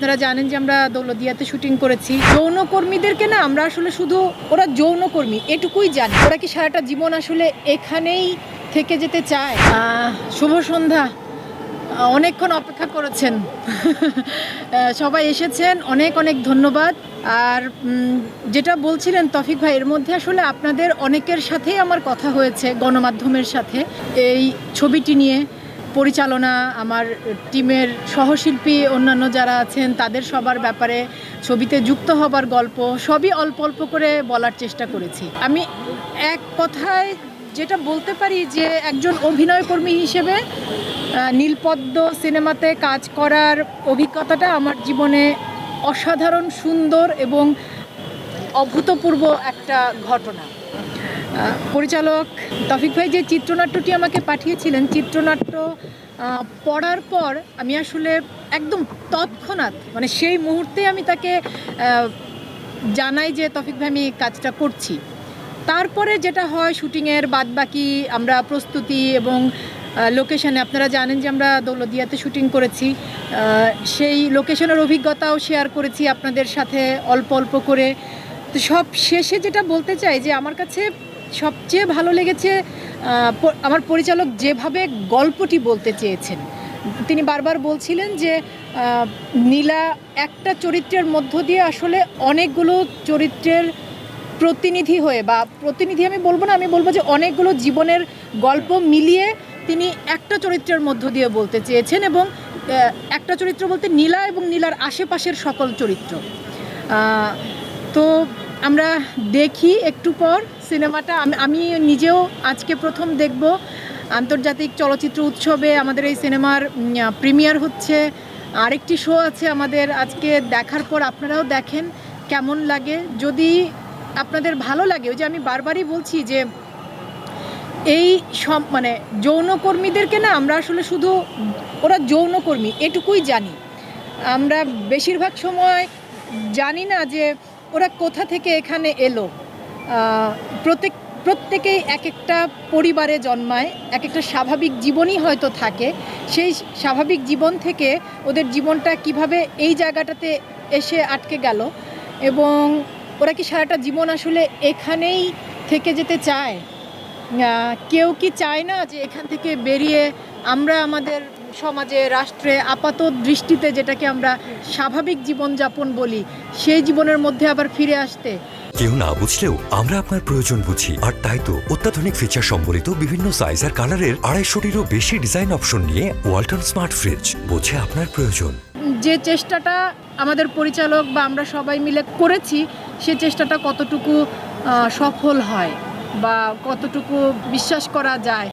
আপনারা জানেন যে আমরা দৌলদিয়াতে শুটিং করেছি। যৌনকর্মীদেরকে না আমরা আসলে শুধু, ওরা যৌনকর্মী, এটুকুই জানি। ওরা কি সারাটা জীবন আসলে এখানেই থেকে যেতে চায়? শুভ সন্ধ্যা। অনেকক্ষণ অপেক্ষা করেছেন। সবাই এসেছেন, অনেক অনেক ধন্যবাদ। আর যেটা বলছিলেন তফিক ভাই, এর মধ্যে আসলে আপনাদের অনেকের সাথেই আমার কথা হয়েছে গণমাধ্যমের সাথে। এই ছবিটি নিয়ে পরিচালনা আমার টিমের সহশিল্পী, অন্যান্য যারা আছেন, তাদের সবার ব্যাপারে ছবিতে যুক্ত হবার গল্প, সবই অল্প অল্প করে বলার চেষ্টা করেছি। আমি এক কথায় যেটা বলতে পারি যে, একজন অভিনয়কর্মী হিসেবে নীলপদ্ম সিনেমাতে কাজ করার অভিজ্ঞতাটা আমার জীবনে অসাধারণ, সুন্দর এবং অভূতপূর্ব একটা ঘটনা। পরিচালক তফিক ভাই যে চিত্রনাট্যটি আমাকে পাঠিয়েছিলেন, চিত্রনাট্য পড়ার পর আমি আসলে একদম তৎক্ষণাৎ মানে সেই মুহূর্তে আমি তাকে জানাই যে, তফিক ভাই, আমি কাজটা করছি। তারপরে যেটা হয়, শুটিংয়ের বাদ বাকি আমরা প্রস্তুতি এবং লোকেশানে, আপনারা জানেন যে আমরা দৌলদিয়াতে শুটিং করেছি সেই লোকেশনের অভিজ্ঞতাও শেয়ার করেছি আপনাদের সাথে অল্প অল্প করে। তো সব শেষে যেটা বলতে চাই যে, আমার কাছে সবচেয়ে ভালো লেগেছে আমার পরিচালক যেভাবে গল্পটি বলতে চেয়েছেন। তিনি বারবার বলছিলেন যে নীলা একটা চরিত্রের মধ্য দিয়ে আসলে অনেকগুলো চরিত্রের প্রতিনিধি হয়ে বা প্রতিনিধি আমি বলব না, আমি বলব যে অনেকগুলো জীবনের গল্প মিলিয়ে তিনি একটা চরিত্রের মধ্য দিয়ে বলতে চেয়েছেন এবং একটা চরিত্র বলতে নীলা এবং নীলার আশেপাশের সকল চরিত্র। তো আমরা দেখি একটু পর সিনেমাটা। আমি- নিজেও আজকে প্রথম দেখব। আন্তর্জাতিক চলচ্চিত্র উৎসবে আমাদের এই সিনেমার প্রিমিয়ার হচ্ছে। আরেকটি শো আছে আমাদের আজকে দেখার পর আপনারাও দেখেন কেমন লাগে। যদি আপনাদের ভালো লাগে, ওই যে আমি বারবারই বলছি যে এই সব মানে যৌনকর্মীদেরকে না আমরা আসলে শুধু, ওরা যৌনকর্মী, এটুকুই জানি। আমরা বেশিরভাগ সময় জানি না যে ওরা কোথা থেকে এখানে এলো? প্রত্যেক, প্রত্যেকেই এক একটা পরিবারে জন্মায় এক একটা স্বাভাবিক জীবনই হয়তো থাকে। সেই স্বাভাবিক জীবন থেকে ওদের জীবনটা কীভাবে এই জায়গাটাতে এসে আটকে গেল এবং ওরা কি সারাটা জীবন আসলে এখানেই থেকে যেতে চায়? কেউ কি চায় না যে এখান থেকে বেরিয়ে আমরা আমাদের সমাজে রাষ্ট্রে আপাত দৃষ্টিতে যেটাকে আমরা স্বাভাবিক জীবনযাপন বলি সেই জীবনের মধ্যে আবার ফিরে আসতে। কেউ না বুঝলেও আমরা আপনার প্রয়োজন বুঝি। আর তাই তো অত্যাধুনিক ফিচার সম্বলিত বিভিন্ন সাইজ আর কালারের আড়াইশোটিরও বেশি ডিজাইন অপশন নিয়ে ওয়ালটন স্মার্ট ফ্রিজ বোঝে আপনার প্রয়োজন। যে চেষ্টাটা আমাদের পরিচালক বা আমরা সবাই মিলে করেছি সে চেষ্টাটা কতটুকু সফল হয় বা কতটুকু বিশ্বাস করা যায়?